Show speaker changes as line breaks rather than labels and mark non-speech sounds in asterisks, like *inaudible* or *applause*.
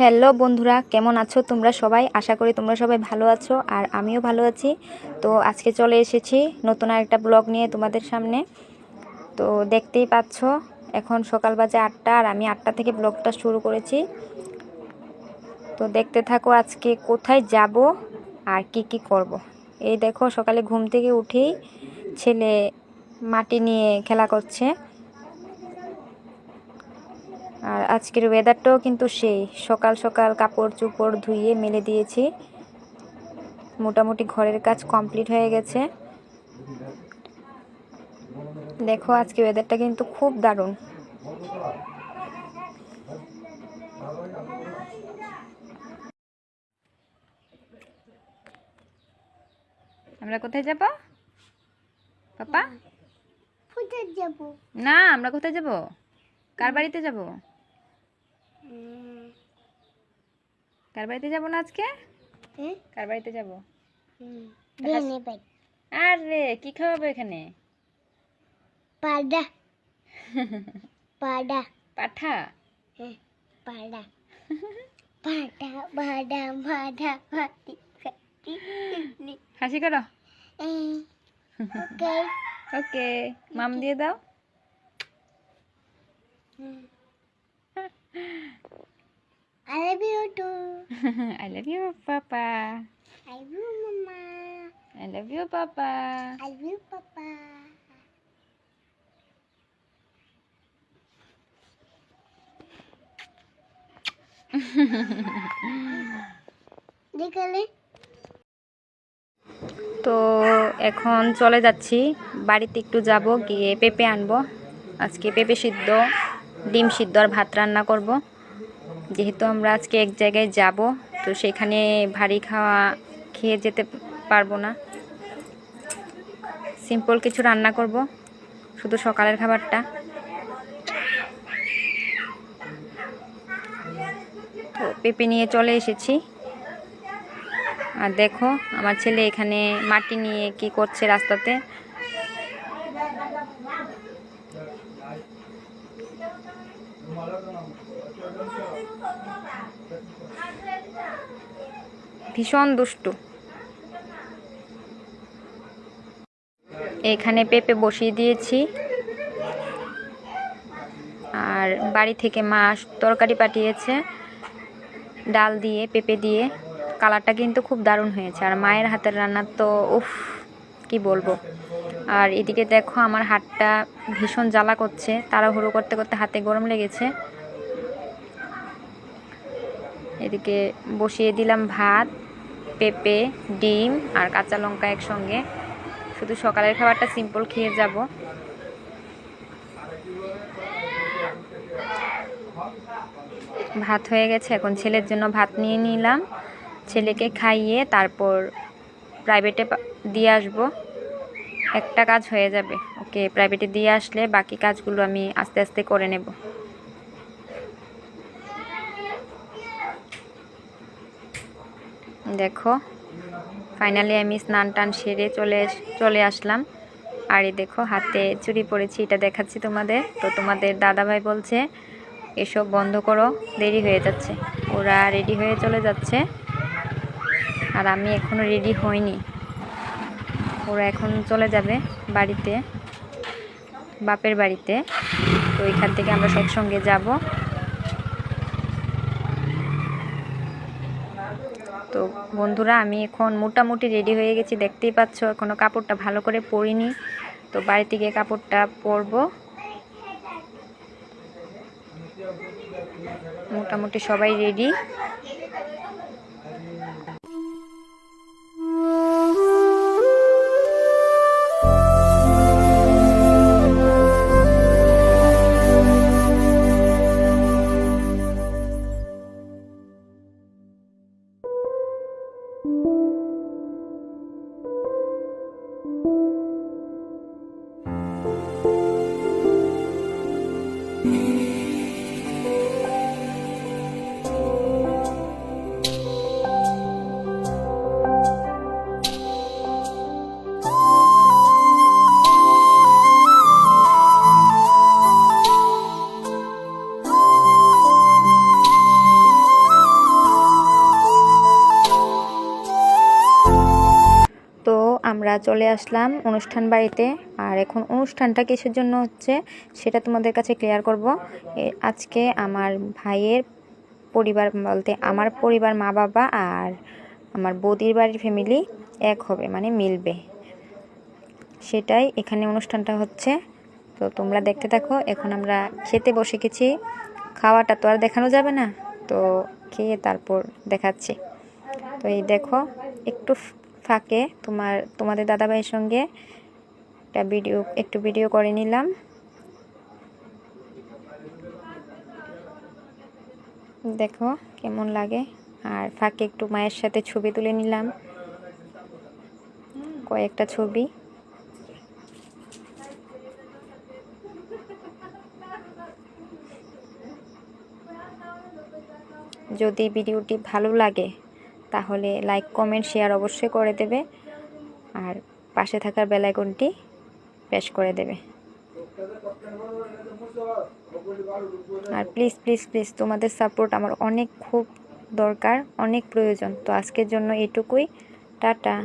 Hello বন্ধুরা, কেমন আছো তোমরা সবাই? আশা করি তোমরা সবাই ভালো আছো আর আমিও ভালো আছি। তো আজকে চলে এসেছি নতুন আরেকটা ব্লগ নিয়ে তোমাদের সামনে। তো দেখতেই পাচ্ছ, এখন সকাল বাজে আটটা আর আমি আটটা থেকে ব্লগটা শুরু করেছি। তো দেখতে থাকো আজকে কোথায় যাব আর কি কি করব। এই দেখো সকালে ঘুম থেকে উঠেই ছেলে মাটি নিয়ে খেলা করছে। আর আজকের ওয়েদারটাও কিন্তু সেই। সকাল সকাল কাপড় চোপড় ধুইয়ে মেলে দিয়েছি। মোটামুটি ঘরের কাজ কমপ্লিট হয়ে গেছে। দেখো আজকে ওয়েদারটা কিন্তু খুব দারুণ। আমরা কোথায় যাব? পাপা?
যাব?
না আমরা কোথায় যাব? কার বাড়িতে যাব? কার বাড়িতে যাব না আজকে? কার বাড়িতে যাব? আরে কি খাওয়াবো এখানে?
পাডা। পাডা।
পাঠা?
পাডা। পাডা পাডা পাডা পাটি পাটি
হাসি করো।
ওকে। *laughs*
ওকে। মাম দিয়ে দাও।
I love you too.
I love you papa
I love you, Mama.
I love you papa
I love you, Papa. দেখলে *laughs*
তো এখন চলে যাচ্ছি বাড়িতে একটু যাব গিয়ে পেঁপে আনব আজকে পেঁপে সিদ্ধ ডিম সিদ্ধ আর ভাত রান্না করব। যেহেতু আমরা আজকে এক জায়গায় যাব, তো সেখানে ভারী খাওয়া খেয়ে যেতে পারব না। সিম্পল কিছু রান্না করব, শুধু সকালের খাবারটা। তো পেঁপে নিয়ে চলে এসেছি। আর দেখো, আমার ছেলে এখানে মাটি নিয়ে কি করছে রাস্তাতে। ভীষণ দুষ্টু। এখানে পেঁপে বসিয়ে দিয়েছি। আর বাড়ি থেকে মা তরকারি পাঠিয়েছে, ডাল দিয়ে, পেঁপে দিয়ে। কালারটা কিন্তু খুব দারুণ হয়েছে। আর মায়ের হাতের রান্না তো, উফ, কি বলব। আর এদিকে দেখো আমার হাতটা ভীষণ জ্বালা করছে, তাড়াহুড়ো করতে করতে হাতে গরম লেগেছে। এদিকে বসিয়ে দিলাম ভাত, পেঁপে, ডিম আর কাঁচা লঙ্কা একসঙ্গে। শুধু সকালের খাবারটা সিম্পল খেয়ে যাব। ভাত হয়ে গেছে, এখন ছেলের জন্য ভাত নিয়ে নিলাম। ছেলেকে খাইয়ে তারপর প্রাইভেটে দিয়ে আসব। একটা কাজ হয়ে যাবে। ওকে প্রাইভেটে দিয়ে আসলে বাকি কাজগুলো আমি আস্তে আস্তে করে নেব। দেখো ফাইনালি আমি স্নান টান সেরে চলে চলে আসলাম। আর এই দেখো, হাতে চুরি পরেছি এটা দেখাচ্ছি তোমাদের। তো তোমাদের দাদাভাই বলছে, এসব বন্ধ করো, দেরি হয়ে যাচ্ছে। ওরা রেডি হয়ে চলে যাচ্ছে। আর আমি এখনও রেডি হইনি। ওরা এখন চলে যাবে বাড়িতে, বাপের বাড়িতে। তো এখান থেকে আমরা একসঙ্গে যাব। তো বন্ধুরা, আমি এখন মোটামুটি রেডি হয়ে গেছি, দেখতেই পাচ্ছ, এখনও কাপড়টা ভালো করে পরিনি। তো বাড়িতে গিয়ে কাপড়টা পরবো। মোটামুটি সবাই রেডি চলে আসলাম অনুষ্ঠান বাড়িতে। আর এখন অনুষ্ঠানটা কিসের জন্য হচ্ছে সেটা তোমাদের কাছে ক্লিয়ার করব। আজকে আমার ভাইয়ের পরিবার বলতে আমার পরিবার মা বাবা আর আমার বৌদির বাড়ির ফ্যামিলি এক হবে মানে মিলবে। সেটাই এখানে অনুষ্ঠানটা হচ্ছে। তো তোমরা দেখতে থাকো, এখন আমরা খেতে বসে গেছি। খাওয়াটা তো আর দেখানো যাবে না। তো খেয়ে তারপর দেখাচ্ছি। তো এই দেখো, একটু ফাঁকে তোমার, তোমাদের দাদাভাইয়ের সঙ্গে একটা ভিডিও, একটু ভিডিও করে নিলাম। দেখো কেমন লাগে। আর ফাঁকে একটু মায়ের সাথে ছবি তুলে নিলাম। কয়েকটা ছবি। যদি ভিডিওটি ভালো লাগে তাহলে লাইক কমেন্ট শেয়ার অবশ্যই করে দেবে। আর পাশে থাকার বেলাইকনটি প্রেস করে দেবে। আর প্লিজ প্লিজ প্লিজ তোমাদের সাপোর্ট আমার অনেক খুব দরকার, অনেক প্রয়োজন। তো আজকের জন্য এটুকুই। টাটা।